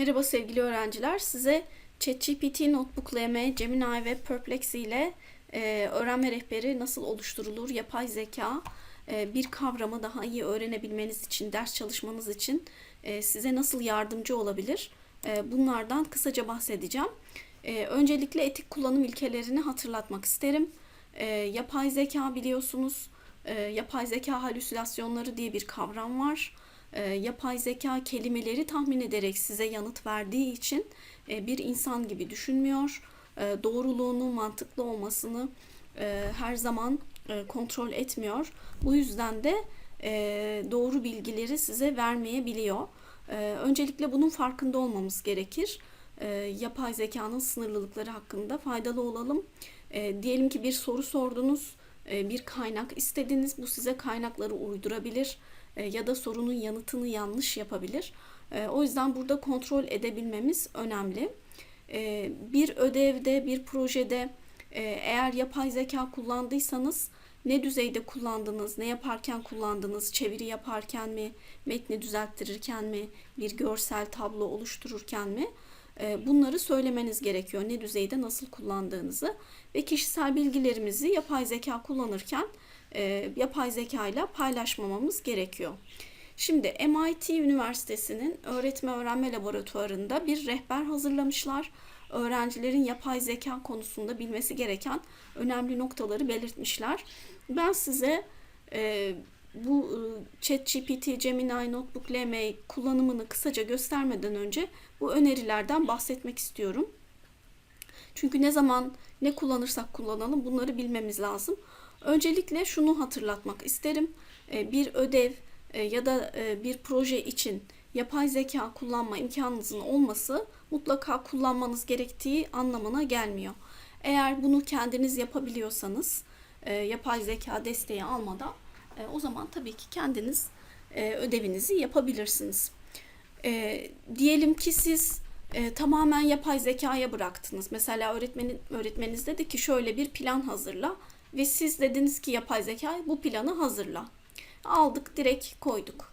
Merhaba sevgili öğrenciler. Size ChatGPT, Notebook.lm, Gemini ve Perplexity ile e, öğrenme rehberi nasıl oluşturulur, yapay zeka e, bir kavramı daha iyi öğrenebilmeniz için, ders çalışmanız için e, size nasıl yardımcı olabilir? E, bunlardan kısaca bahsedeceğim. E, öncelikle etik kullanım ilkelerini hatırlatmak isterim. E, yapay zeka biliyorsunuz, e, yapay zeka halüsinasyonları diye bir kavram var e, yapay zeka kelimeleri tahmin ederek size yanıt verdiği için e, bir insan gibi düşünmüyor. E, doğruluğunu, mantıklı olmasını e, her zaman e, kontrol etmiyor. Bu yüzden de e, doğru bilgileri size vermeyebiliyor. E, öncelikle bunun farkında olmamız gerekir. E, yapay zekanın sınırlılıkları hakkında faydalı olalım. E, diyelim ki bir soru sordunuz, e, bir kaynak istediniz. Bu size kaynakları uydurabilir e, ya da sorunun yanıtını yanlış yapabilir. E, o yüzden burada kontrol edebilmemiz önemli. E, bir ödevde, bir projede eğer yapay zeka kullandıysanız ne düzeyde kullandınız, ne yaparken kullandınız, çeviri yaparken mi, metni düzelttirirken mi, bir görsel tablo oluştururken mi? Bunları söylemeniz gerekiyor. Ne düzeyde nasıl kullandığınızı ve kişisel bilgilerimizi yapay zeka kullanırken e, yapay zeka ile paylaşmamamız gerekiyor. Şimdi MIT Üniversitesi'nin öğretme öğrenme laboratuvarında bir rehber hazırlamışlar. Öğrencilerin yapay zeka konusunda bilmesi gereken önemli noktaları belirtmişler. Ben size e, bu e, ChatGPT, Gemini, Notebook, LM kullanımını kısaca göstermeden önce bu önerilerden bahsetmek istiyorum. Çünkü ne zaman ne kullanırsak kullanalım bunları bilmemiz lazım. Öncelikle şunu hatırlatmak isterim. E, bir ödev e, ya da e, bir proje için yapay zeka kullanma imkanınızın olması mutlaka kullanmanız gerektiği anlamına gelmiyor. Eğer bunu kendiniz yapabiliyorsanız yapay zeka desteği almadan o zaman tabii ki kendiniz ödevinizi yapabilirsiniz. Diyelim ki siz tamamen yapay zekaya bıraktınız. Mesela öğretmenin öğretmeniniz dedi ki şöyle bir plan hazırla ve siz dediniz ki yapay zeka bu planı hazırla. Aldık direkt koyduk.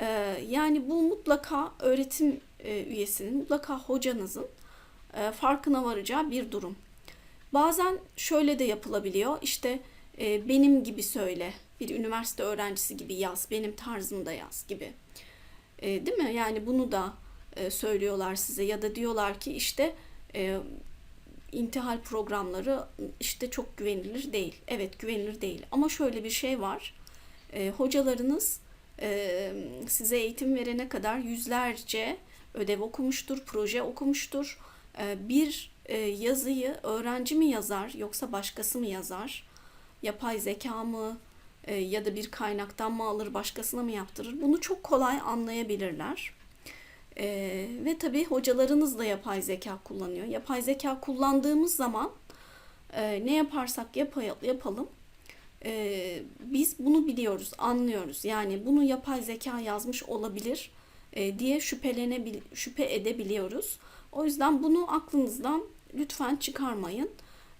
Ee, yani bu mutlaka öğretim e, üyesinin, mutlaka hocanızın e, farkına varacağı bir durum. Bazen şöyle de yapılabiliyor. İşte e, benim gibi söyle, bir üniversite öğrencisi gibi yaz, benim tarzımda yaz gibi. E, değil mi? Yani bunu da e, söylüyorlar size ya da diyorlar ki işte e, intihal programları işte çok güvenilir değil. Evet güvenilir değil ama şöyle bir şey var. E, hocalarınız e, size eğitim verene kadar yüzlerce ödev okumuştur, proje okumuştur. E, bir e, yazıyı öğrenci mi yazar yoksa başkası mı yazar? Yapay zeka mı e, ya da bir kaynaktan mı alır başkasına mı yaptırır? Bunu çok kolay anlayabilirler. Ee, ve tabii hocalarınız da yapay zeka kullanıyor. Yapay zeka kullandığımız zaman e, ne yaparsak yap yapalım e, biz bunu biliyoruz, anlıyoruz. Yani bunu yapay zeka yazmış olabilir e, diye şüphelenebil şüphe edebiliyoruz. O yüzden bunu aklınızdan lütfen çıkarmayın.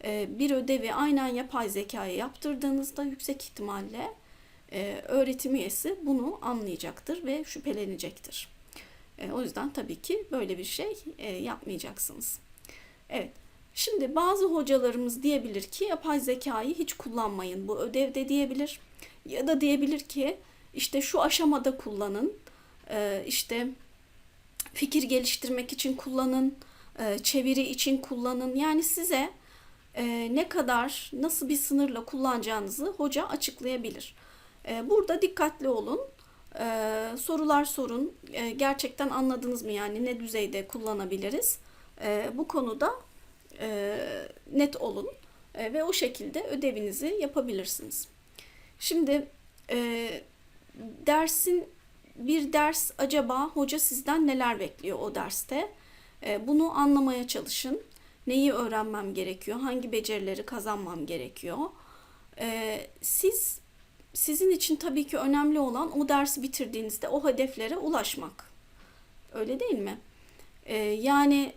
E, bir ödevi aynen yapay zekaya yaptırdığınızda yüksek ihtimalle e, öğretim üyesi bunu anlayacaktır ve şüphelenecektir. E, o yüzden tabii ki böyle bir şey e, yapmayacaksınız. Evet. Şimdi bazı hocalarımız diyebilir ki yapay zekayı hiç kullanmayın. Bu ödevde diyebilir. Ya da diyebilir ki işte şu aşamada kullanın. E, işte fikir geliştirmek için kullanın. E, çeviri için kullanın. Yani size e, ne kadar, nasıl bir sınırla kullanacağınızı hoca açıklayabilir. E, burada dikkatli olun. Ee, sorular sorun. Ee, gerçekten anladınız mı yani ne düzeyde kullanabiliriz? Ee, bu konuda e, net olun e, ve o şekilde ödevinizi yapabilirsiniz. Şimdi e, dersin bir ders acaba hoca sizden neler bekliyor o derste? E, bunu anlamaya çalışın. Neyi öğrenmem gerekiyor? Hangi becerileri kazanmam gerekiyor? E, siz sizin için tabii ki önemli olan o dersi bitirdiğinizde o hedeflere ulaşmak. Öyle değil mi? Ee, yani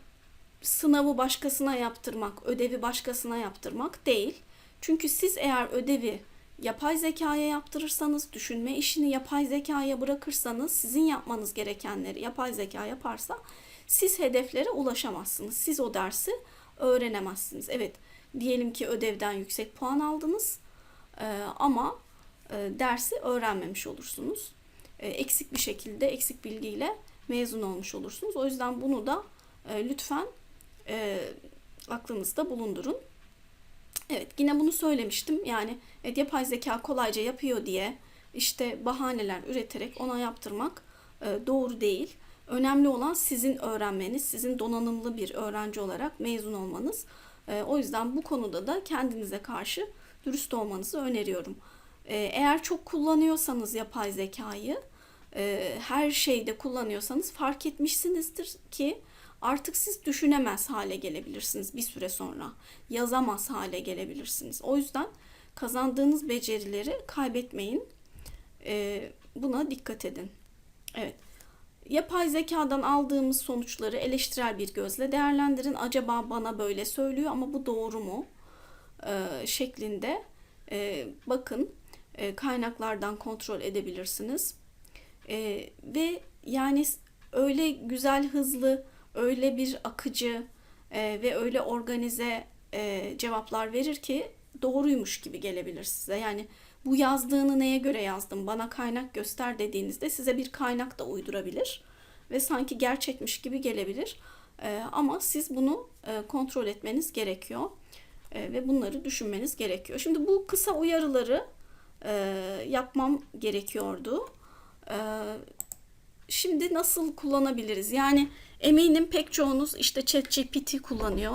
sınavı başkasına yaptırmak, ödevi başkasına yaptırmak değil. Çünkü siz eğer ödevi yapay zekaya yaptırırsanız, düşünme işini yapay zekaya bırakırsanız, sizin yapmanız gerekenleri yapay zeka yaparsa siz hedeflere ulaşamazsınız. Siz o dersi öğrenemezsiniz. Evet, diyelim ki ödevden yüksek puan aldınız e, ama dersi öğrenmemiş olursunuz. E, eksik bir şekilde, eksik bilgiyle mezun olmuş olursunuz. O yüzden bunu da e, lütfen e, aklınızda bulundurun. Evet yine bunu söylemiştim. Yani evet, yapay zeka kolayca yapıyor diye işte bahaneler üreterek ona yaptırmak e, doğru değil. Önemli olan sizin öğrenmeniz, sizin donanımlı bir öğrenci olarak mezun olmanız. E, o yüzden bu konuda da kendinize karşı dürüst olmanızı öneriyorum. E, eğer çok kullanıyorsanız yapay zekayı, e, her şeyde kullanıyorsanız fark etmişsinizdir ki artık siz düşünemez hale gelebilirsiniz bir süre sonra. Yazamaz hale gelebilirsiniz. O yüzden kazandığınız becerileri kaybetmeyin. Ee, buna dikkat edin. Evet. Yapay zekadan aldığımız sonuçları eleştirel bir gözle değerlendirin. Acaba bana böyle söylüyor ama bu doğru mu? Ee, şeklinde ee, bakın e, kaynaklardan kontrol edebilirsiniz. Ee, ve yani öyle güzel, hızlı, öyle bir akıcı e, ve öyle organize e, cevaplar verir ki doğruymuş gibi gelebilir size. Yani bu yazdığını neye göre yazdım bana kaynak göster dediğinizde size bir kaynak da uydurabilir ve sanki gerçekmiş gibi gelebilir. E, ama siz bunu e, kontrol etmeniz gerekiyor e, ve bunları düşünmeniz gerekiyor. Şimdi bu kısa uyarıları e, yapmam gerekiyordu. E, şimdi nasıl kullanabiliriz? Yani eminim pek çoğunuz işte ChatGPT kullanıyor.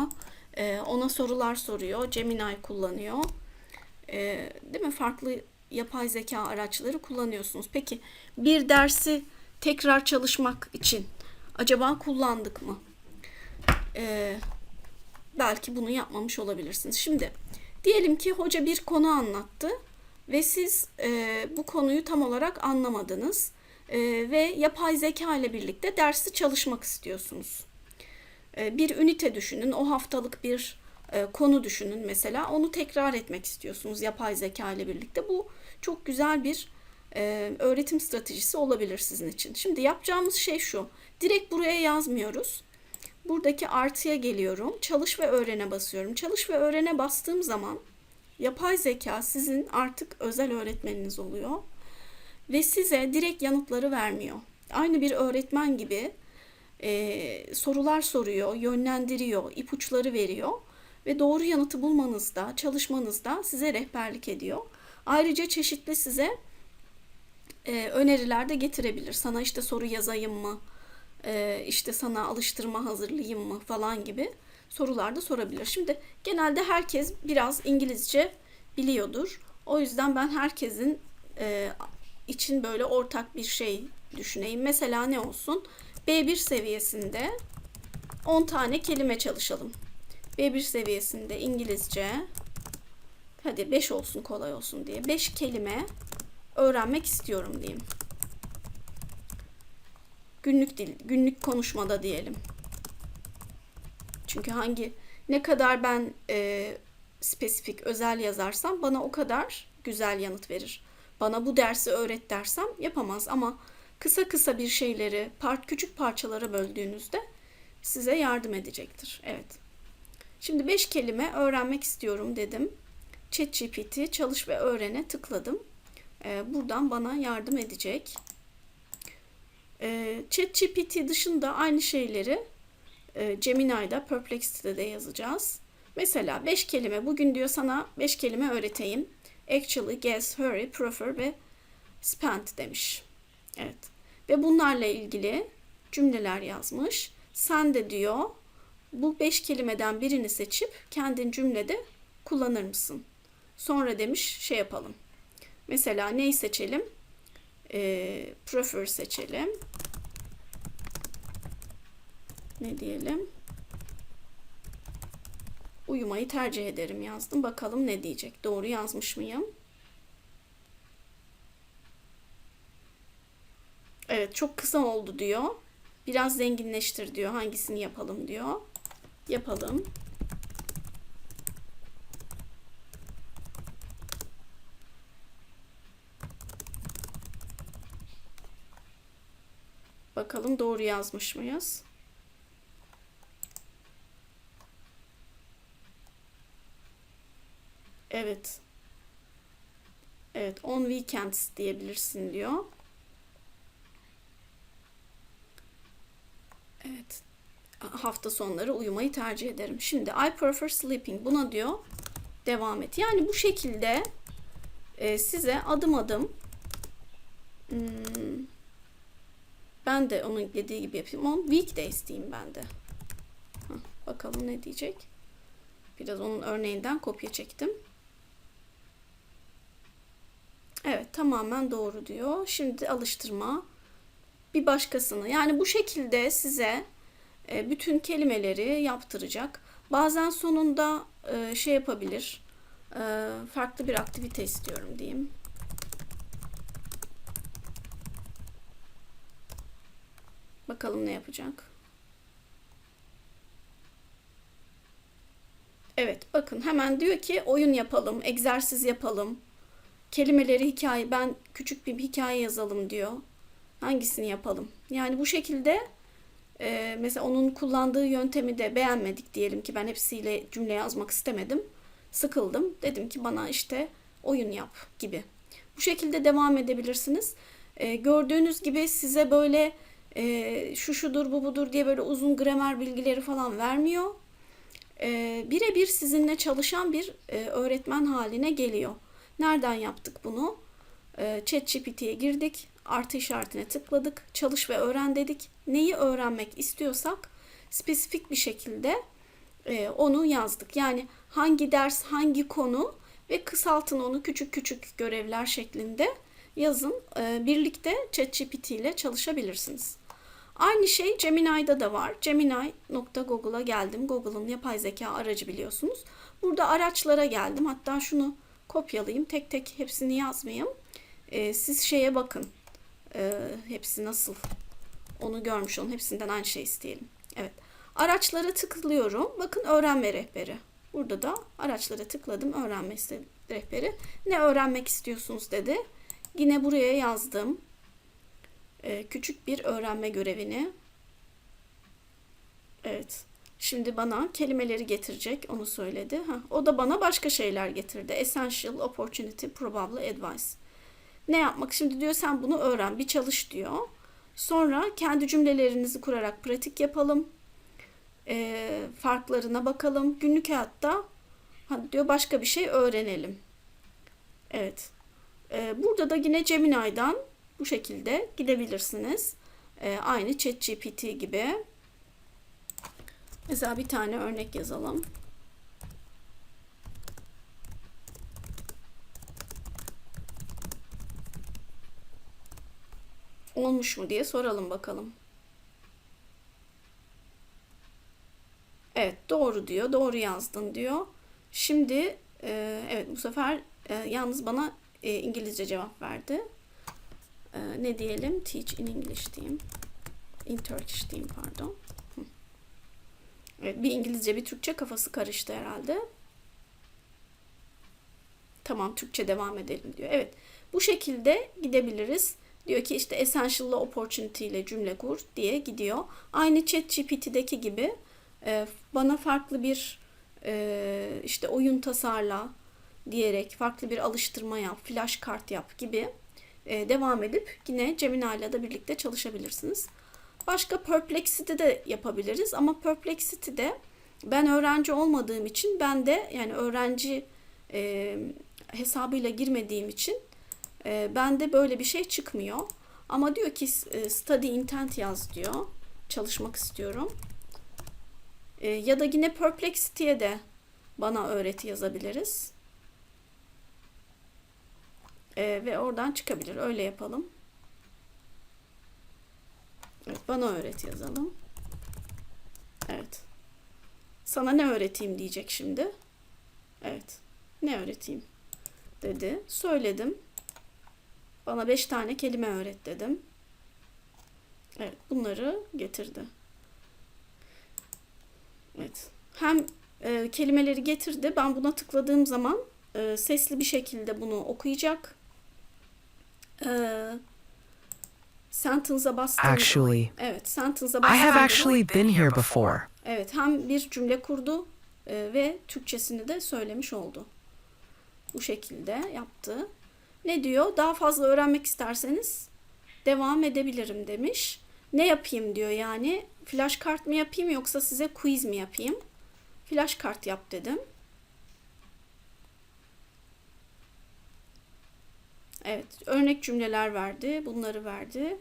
Ee, ona sorular soruyor. Gemini kullanıyor. Ee, değil mi? Farklı yapay zeka araçları kullanıyorsunuz. Peki bir dersi tekrar çalışmak için acaba kullandık mı? Ee, belki bunu yapmamış olabilirsiniz. Şimdi diyelim ki hoca bir konu anlattı ve siz e, bu konuyu tam olarak anlamadınız e, ve yapay zeka ile birlikte dersi çalışmak istiyorsunuz. E, bir ünite düşünün, o haftalık bir e, konu düşünün mesela, onu tekrar etmek istiyorsunuz yapay zeka ile birlikte. Bu çok güzel bir e, öğretim stratejisi olabilir sizin için. Şimdi yapacağımız şey şu, direkt buraya yazmıyoruz. Buradaki artıya geliyorum, çalış ve öğrene basıyorum. Çalış ve öğrene bastığım zaman yapay zeka sizin artık özel öğretmeniniz oluyor ve size direkt yanıtları vermiyor. Aynı bir öğretmen gibi e, sorular soruyor, yönlendiriyor, ipuçları veriyor ve doğru yanıtı bulmanızda, çalışmanızda size rehberlik ediyor. Ayrıca çeşitli size e, öneriler de getirebilir. Sana işte soru yazayım mı, e, işte sana alıştırma hazırlayayım mı falan gibi sorular da sorabilir. Şimdi genelde herkes biraz İngilizce biliyordur. O yüzden ben herkesin e, için böyle ortak bir şey düşüneyim. Mesela ne olsun? B1 seviyesinde 10 tane kelime çalışalım. B1 seviyesinde İngilizce hadi 5 olsun kolay olsun diye 5 kelime öğrenmek istiyorum diyeyim. Günlük dil, günlük konuşmada diyelim. Çünkü hangi ne kadar ben e, spesifik özel yazarsam bana o kadar güzel yanıt verir bana bu dersi öğret dersem yapamaz ama kısa kısa bir şeyleri part küçük parçalara böldüğünüzde size yardım edecektir. Evet. Şimdi 5 kelime öğrenmek istiyorum dedim. ChatGPT çalış ve öğrene tıkladım. Ee, buradan bana yardım edecek. Ee, ChatGPT dışında aynı şeyleri e, Gemini'de, Perplexity'de de yazacağız. Mesela 5 kelime bugün diyor sana 5 kelime öğreteyim actually, guess, hurry, prefer ve spend demiş. Evet. Ve bunlarla ilgili cümleler yazmış. Sen de diyor bu beş kelimeden birini seçip kendin cümlede kullanır mısın? Sonra demiş şey yapalım. Mesela neyi seçelim? E, prefer seçelim ne diyelim? Uyumayı tercih ederim yazdım. Bakalım ne diyecek. Doğru yazmış mıyım? Evet çok kısa oldu diyor. Biraz zenginleştir diyor. Hangisini yapalım diyor. Yapalım. Bakalım doğru yazmış mıyız? On weekends diyebilirsin diyor. Evet. Hafta sonları uyumayı tercih ederim. Şimdi I prefer sleeping. Buna diyor devam et. Yani bu şekilde e, size adım adım hmm, ben de onun dediği gibi yapayım. On weekdays diyeyim ben de. Hah, bakalım ne diyecek. Biraz onun örneğinden kopya çektim. Evet tamamen doğru diyor. Şimdi alıştırma bir başkasını. Yani bu şekilde size e, bütün kelimeleri yaptıracak. Bazen sonunda e, şey yapabilir. E, farklı bir aktivite istiyorum diyeyim. Bakalım ne yapacak. Evet bakın hemen diyor ki oyun yapalım, egzersiz yapalım. Kelimeleri hikaye ben küçük bir hikaye yazalım diyor. Hangisini yapalım? Yani bu şekilde e, mesela onun kullandığı yöntemi de beğenmedik diyelim ki ben hepsiyle cümle yazmak istemedim. Sıkıldım. Dedim ki bana işte oyun yap gibi. Bu şekilde devam edebilirsiniz. E, gördüğünüz gibi size böyle e, şu şudur bu budur diye böyle uzun gramer bilgileri falan vermiyor. E, Birebir sizinle çalışan bir e, öğretmen haline geliyor. Nereden yaptık bunu? E, ChatGPT'ye girdik. Artı işaretine tıkladık. Çalış ve öğren dedik. Neyi öğrenmek istiyorsak spesifik bir şekilde e, onu yazdık. Yani hangi ders, hangi konu ve kısaltın onu küçük küçük görevler şeklinde yazın. E, birlikte ChatGPT ile çalışabilirsiniz. Aynı şey Gemini'de de var. Gemini.google'a geldim. Google'ın yapay zeka aracı biliyorsunuz. Burada araçlara geldim. Hatta şunu kopyalayayım. Tek tek hepsini yazmayayım. Ee, siz şeye bakın. Ee, hepsi nasıl onu görmüş olun. Hepsinden aynı şey isteyelim. Evet. Araçlara tıklıyorum. Bakın öğrenme rehberi. Burada da araçlara tıkladım. Öğrenme rehberi. Ne öğrenmek istiyorsunuz dedi. Yine buraya yazdım. Ee, küçük bir öğrenme görevini. Evet. Şimdi bana kelimeleri getirecek onu söyledi. Ha, o da bana başka şeyler getirdi. Essential, opportunity, probably, advice. Ne yapmak? Şimdi diyor sen bunu öğren, bir çalış diyor. Sonra kendi cümlelerinizi kurarak pratik yapalım. E, farklarına bakalım. Günlük hayatta hadi diyor başka bir şey öğrenelim. Evet. E, burada da yine Gemini'den bu şekilde gidebilirsiniz. E, aynı ChatGPT gibi. Mesela bir tane örnek yazalım. Olmuş mu diye soralım bakalım. Evet doğru diyor. Doğru yazdın diyor. Şimdi e, evet bu sefer e, yalnız bana e, İngilizce cevap verdi. E, ne diyelim? Teach in English diyeyim. In Turkish diyeyim pardon. Evet, bir İngilizce bir Türkçe kafası karıştı herhalde. Tamam Türkçe devam edelim diyor. Evet bu şekilde gidebiliriz. Diyor ki işte essential opportunity ile cümle kur diye gidiyor. Aynı ChatGPT'deki gibi e, bana farklı bir e, işte oyun tasarla diyerek farklı bir alıştırma yap, flash kart yap gibi e, devam edip yine Gemini ile de birlikte çalışabilirsiniz. Başka Perplexity de yapabiliriz ama Perplexity'de ben öğrenci olmadığım için ben de yani öğrenci e, hesabıyla girmediğim için e, bende böyle bir şey çıkmıyor. Ama diyor ki e, study intent yaz diyor. Çalışmak istiyorum. E, ya da yine Perplexity'ye de bana öğreti yazabiliriz. E, ve oradan çıkabilir. Öyle yapalım. Evet, bana öğret yazalım. Evet. Sana ne öğreteyim diyecek şimdi. Evet. Ne öğreteyim? Dedi. Söyledim. Bana beş tane kelime öğret dedim. Evet. Bunları getirdi. Evet. Hem e, kelimeleri getirdi. Ben buna tıkladığım zaman e, sesli bir şekilde bunu okuyacak. Eee sentence'a bastığınız Actually, Evet, sentence'a I have actually been here before. Evet, hem bir cümle kurdu e, ve Türkçesini de söylemiş oldu. Bu şekilde yaptı. Ne diyor? Daha fazla öğrenmek isterseniz devam edebilirim demiş. Ne yapayım diyor yani. Flash kart mı yapayım yoksa size quiz mi yapayım? Flash kart yap dedim. Evet, örnek cümleler verdi, bunları verdi.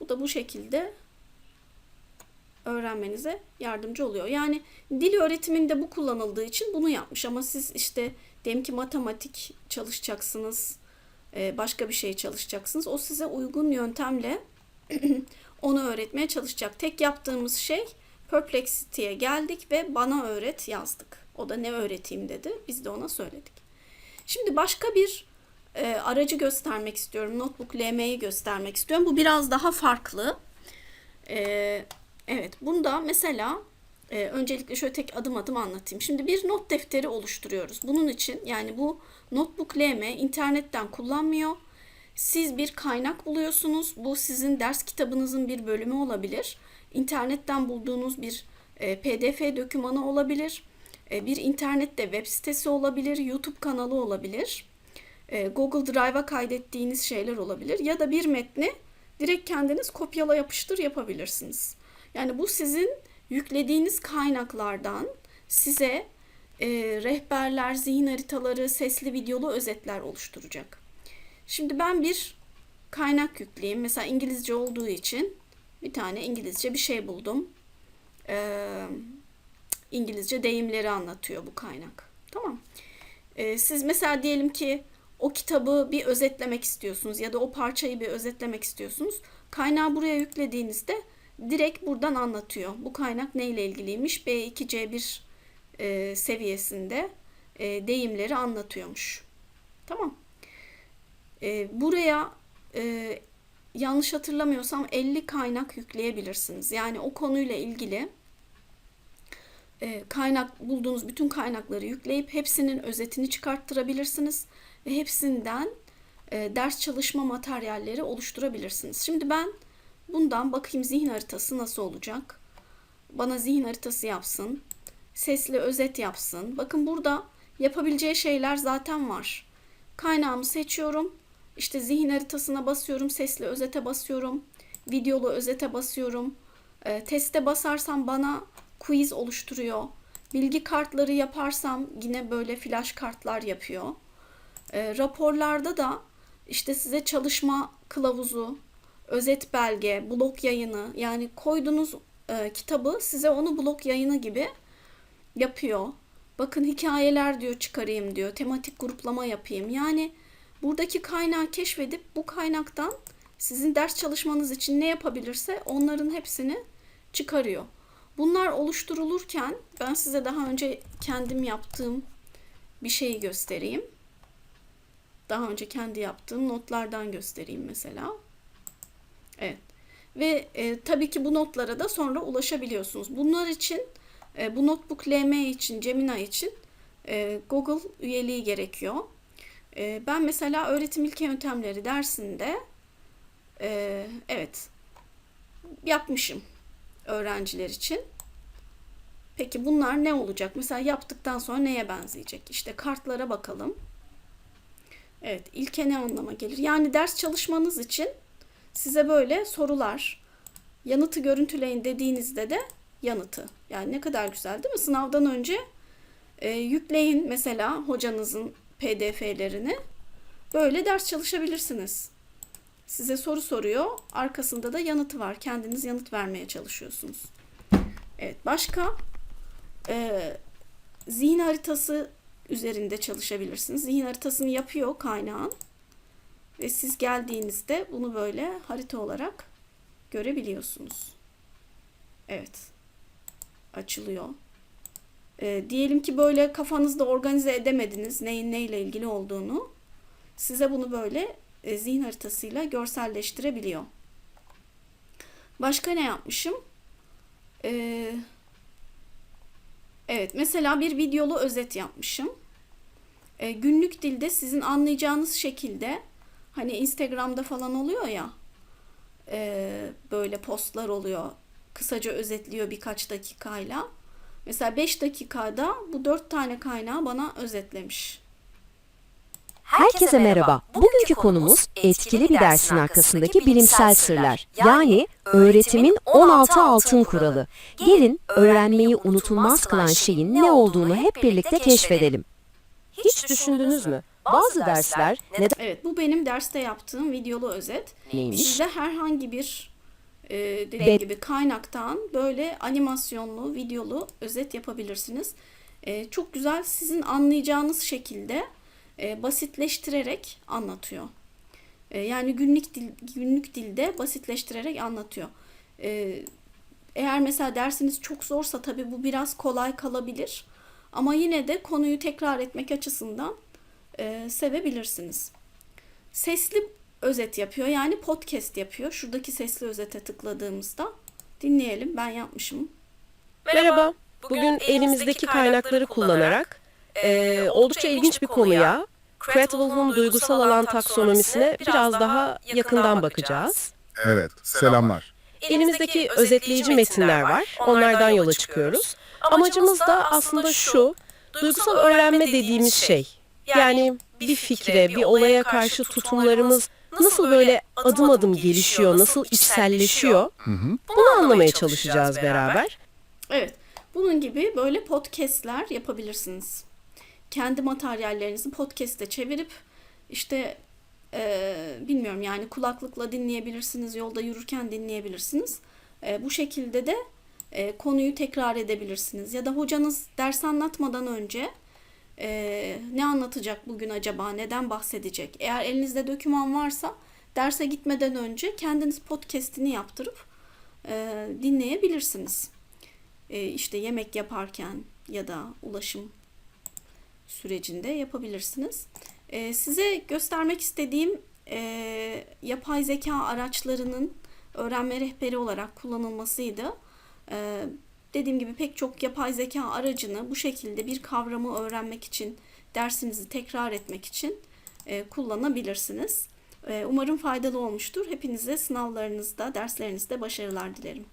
Bu da bu şekilde öğrenmenize yardımcı oluyor. Yani dil öğretiminde bu kullanıldığı için bunu yapmış ama siz işte diyelim ki matematik çalışacaksınız, e, başka bir şey çalışacaksınız. O size uygun yöntemle onu öğretmeye çalışacak. Tek yaptığımız şey Perplexity'ye geldik ve bana öğret yazdık. O da ne öğreteyim dedi. Biz de ona söyledik. Şimdi başka bir e, aracı göstermek istiyorum. Notebook LM'yi göstermek istiyorum. Bu biraz daha farklı. E, evet, bunda mesela e, öncelikle şöyle tek adım adım anlatayım. Şimdi bir not defteri oluşturuyoruz. Bunun için yani bu Notebook LM internetten kullanmıyor. Siz bir kaynak buluyorsunuz. Bu sizin ders kitabınızın bir bölümü olabilir. İnternetten bulduğunuz bir e, PDF dokümanı olabilir. E, bir internette web sitesi olabilir. YouTube kanalı olabilir. E, Google Drive'a kaydettiğiniz şeyler olabilir. Ya da bir metni direkt kendiniz kopyala yapıştır yapabilirsiniz. Yani bu sizin yüklediğiniz kaynaklardan size e, rehberler, zihin haritaları, sesli videolu özetler oluşturacak. Şimdi ben bir kaynak yükleyeyim. Mesela İngilizce olduğu için bir tane İngilizce bir şey buldum. Ee, İngilizce deyimleri anlatıyor bu kaynak. Tamam. Ee, siz mesela diyelim ki o kitabı bir özetlemek istiyorsunuz ya da o parçayı bir özetlemek istiyorsunuz. Kaynağı buraya yüklediğinizde direkt buradan anlatıyor. Bu kaynak neyle ilgiliymiş? B2 C1 e, seviyesinde e, deyimleri anlatıyormuş. Tamam. E, buraya e, yanlış hatırlamıyorsam 50 kaynak yükleyebilirsiniz. Yani o konuyla ilgili e, kaynak bulduğunuz bütün kaynakları yükleyip hepsinin özetini çıkarttırabilirsiniz ve hepsinden e, ders çalışma materyalleri oluşturabilirsiniz. Şimdi ben bundan bakayım zihin haritası nasıl olacak? Bana zihin haritası yapsın. Sesli özet yapsın. Bakın burada yapabileceği şeyler zaten var. Kaynağımı seçiyorum. İşte zihin haritasına basıyorum. Sesli özete basıyorum. Videolu özete basıyorum. E, teste basarsam bana quiz oluşturuyor. Bilgi kartları yaparsam yine böyle flash kartlar yapıyor. E, raporlarda da işte size çalışma kılavuzu, özet belge, blok yayını yani koyduğunuz e, kitabı size onu blok yayını gibi yapıyor. Bakın hikayeler diyor çıkarayım diyor. Tematik gruplama yapayım. Yani buradaki kaynağı keşfedip bu kaynaktan sizin ders çalışmanız için ne yapabilirse onların hepsini çıkarıyor. Bunlar oluşturulurken ben size daha önce kendim yaptığım bir şeyi göstereyim. Daha önce kendi yaptığım notlardan göstereyim mesela. Evet. Ve e, tabii ki bu notlara da sonra ulaşabiliyorsunuz. Bunlar için e, bu notebook LM için, Gemini için e, Google üyeliği gerekiyor. E, ben mesela öğretim ilke yöntemleri dersinde e, evet yapmışım öğrenciler için. Peki bunlar ne olacak? Mesela yaptıktan sonra neye benzeyecek? İşte kartlara bakalım. Evet, ilke ne anlama gelir? Yani ders çalışmanız için size böyle sorular, yanıtı görüntüleyin dediğinizde de yanıtı. Yani ne kadar güzel değil mi? Sınavdan önce e, yükleyin mesela hocanızın PDF'lerini. Böyle ders çalışabilirsiniz. Size soru soruyor. Arkasında da yanıtı var. Kendiniz yanıt vermeye çalışıyorsunuz. Evet başka e, zihin haritası üzerinde çalışabilirsiniz. Zihin haritasını yapıyor kaynağın. Ve siz geldiğinizde bunu böyle harita olarak görebiliyorsunuz. Evet. Açılıyor. E, diyelim ki böyle kafanızda organize edemediniz neyin neyle ilgili olduğunu. Size bunu böyle e, zihin haritasıyla görselleştirebiliyor. Başka ne yapmışım? Ee, evet mesela bir videolu özet yapmışım. Ee, günlük dilde sizin anlayacağınız şekilde hani Instagram'da falan oluyor ya e, böyle postlar oluyor. Kısaca özetliyor birkaç dakikayla. Mesela 5 dakikada bu 4 tane kaynağı bana özetlemiş. Herkese merhaba. Bugünkü konumuz etkili bir dersin arkasındaki bilimsel sırlar. Yani öğretimin 16 altın kuralı. Gelin öğrenmeyi unutulmaz kılan şeyin ne olduğunu hep birlikte keşfedelim. Hiç düşündünüz mü? Bazı dersler neden Evet bu benim derste yaptığım videolu özet. neymiş? Siz de herhangi bir e, dediğim Be- gibi kaynaktan böyle animasyonlu, videolu özet yapabilirsiniz. E, çok güzel sizin anlayacağınız şekilde e, basitleştirerek anlatıyor. E, yani günlük dil, günlük dilde basitleştirerek anlatıyor. E, eğer mesela dersiniz çok zorsa tabii bu biraz kolay kalabilir. Ama yine de konuyu tekrar etmek açısından e, sevebilirsiniz. Sesli özet yapıyor. Yani podcast yapıyor. Şuradaki sesli özete tıkladığımızda dinleyelim. Ben yapmışım. Merhaba. Bugün elimizdeki kaynakları kullanarak eee, oldukça ilginç bir konuya, Cratyl'ın duygusal alan taksonomisine biraz daha yakından bakacağız. Evet, selamlar. Elimizdeki özetleyici metinler var. Onlardan yola çıkıyoruz. Amacımız da aslında şu, duygusal öğrenme dediğimiz şey. Yani bir fikre, bir olaya karşı tutumlarımız nasıl böyle adım adım gelişiyor, nasıl içselleşiyor, bunu anlamaya çalışacağız beraber. Evet. Bunun gibi böyle podcastler yapabilirsiniz. Kendi materyallerinizi podcast'e çevirip işte eee, bilmiyorum yani kulaklıkla dinleyebilirsiniz, yolda yürürken dinleyebilirsiniz. Eee, bu şekilde de eee, konuyu tekrar edebilirsiniz. Ya da hocanız ders anlatmadan önce eee, ne anlatacak bugün acaba, neden bahsedecek? Eğer elinizde doküman varsa derse gitmeden önce kendiniz podcast'ini yaptırıp eee, dinleyebilirsiniz e, işte yemek yaparken ya da ulaşım sürecinde yapabilirsiniz. E, size göstermek istediğim e, yapay zeka araçlarının öğrenme rehberi olarak kullanılmasıydı. E, dediğim gibi pek çok yapay zeka aracını bu şekilde bir kavramı öğrenmek için, dersinizi tekrar etmek için e, kullanabilirsiniz. E, umarım faydalı olmuştur. Hepinize sınavlarınızda, derslerinizde başarılar dilerim.